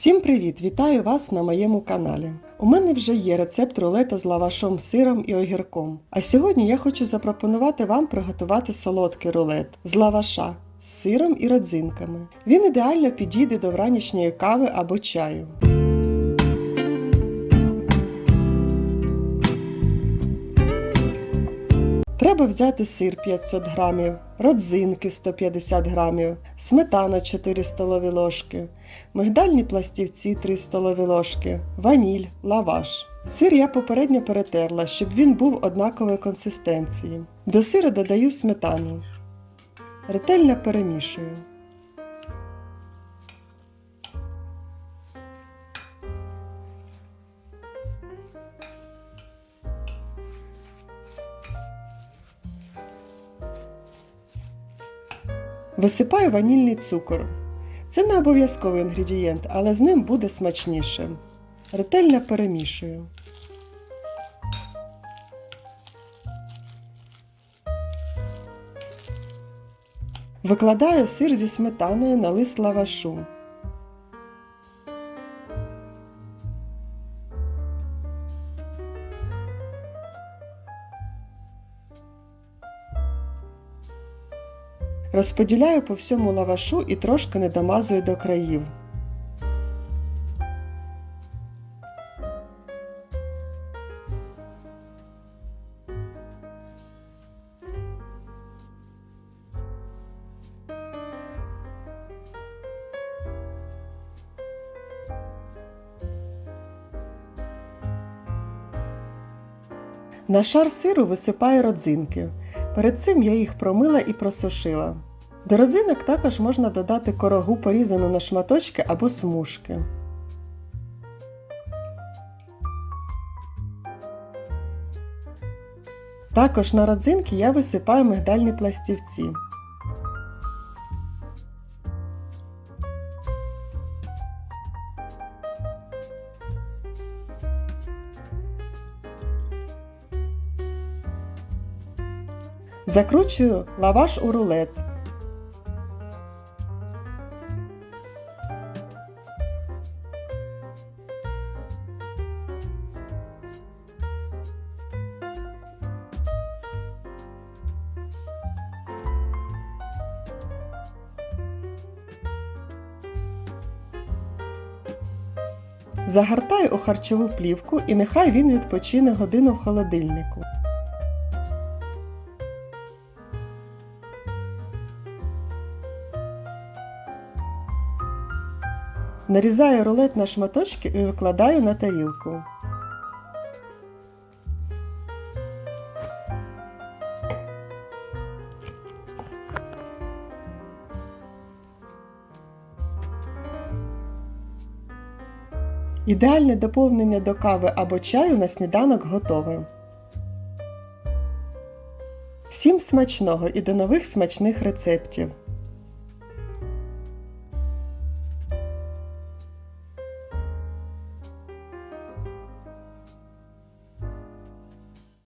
Всім привіт! Вітаю вас на моєму каналі. У мене вже є рецепт рулета з лавашом, сиром і огірком. А сьогодні я хочу запропонувати вам приготувати солодкий рулет з лаваша з сиром і родзинками. Він ідеально підійде до вранішньої кави або чаю. Треба взяти сир 500 грамів, родзинки 150 грамів, сметана 4 столові ложки, мигдальні пластівці 3 столові ложки, ваніль, лаваш. Сир я попередньо перетерла, щоб він був однакової консистенції. До сиру додаю сметану. Ретельно перемішую. Висипаю ванільний цукор. Це не обов'язковий інгредієнт, але з ним буде смачніше. Ретельно перемішую. Викладаю сир зі сметаною на лист лавашу. Розподіляю по всьому лавашу і трошки не домазую до країв. На шар сиру висипаю родзинки. Перед цим я їх промила і просушила. До родзинок також можна додати корогу порізану на шматочки або смужки. Також на родзинки я висипаю мигдальні пластівці. Закручую лаваш у рулет. Загортаю у харчову плівку і нехай він відпочине годину в холодильнику. Нарізаю рулет на шматочки і викладаю на тарілку. Ідеальне доповнення до кави або чаю на сніданок готове. Всім смачного і до нових смачних рецептів!